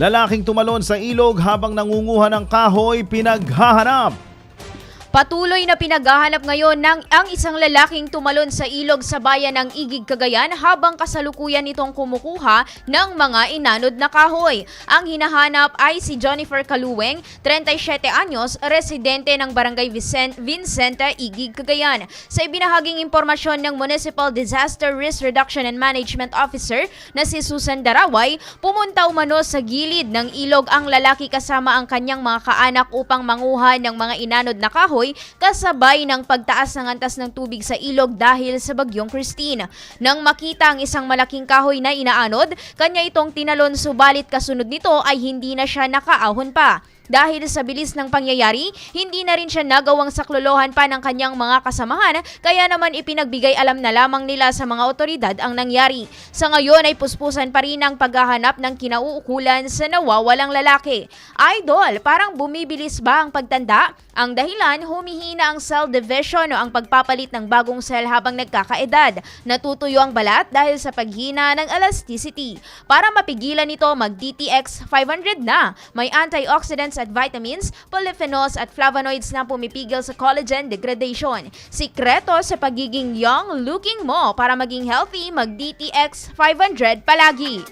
Lalaking tumalon sa ilog habang nangunguha ng kahoy pinaghahanap. Patuloy na pinaghahanap ngayon ng ang isang lalaking tumalon sa ilog sa bayan ng Igig, Cagayan habang kasalukuyan itong kumukuha ng mga inanod na kahoy. Ang hinahanap ay si Jennifer Kaluweng, 37 anyos, residente ng Barangay Vicen- Vincente, Igig, Cagayan. Sa ibinahaging impormasyon ng Municipal Disaster Risk Reduction and Management Officer na si Susan Daraway, pumunta umano sa gilid ng ilog ang lalaki kasama ang kanyang mga kaanak upang manguha ng mga inanod na kahoy kasabay ng pagtaas ng antas ng tubig sa ilog dahil sa bagyong Christine. Nang makita ang isang malaking kahoy na inaanod, kanya itong tinalon subalit kasunod nito ay hindi na siya nakaahon pa. Dahil sa bilis ng pangyayari, hindi na rin siya nagawang saklolohan pa ng kanyang mga kasamahan, kaya naman ipinagbigay alam na lamang nila sa mga otoridad ang nangyari. Sa ngayon ay puspusan pa rin ang paghahanap ng kinauukulan sa nawawalang lalaki. Idol, parang bumibilis ba ang pagtanda? Ang dahilan, humihina ang cell division o ang pagpapalit ng bagong cell habang nagkakaedad. Natutuyo ang balat dahil sa paghina ng elasticity. Para mapigilan ito, mag-DTX 500 na. May antioxidants at vitamins, polyphenols at flavonoids na pumipigil sa collagen degradation. Sikreto sa pagiging young looking mo para maging healthy, mag-DTX 500 palagi.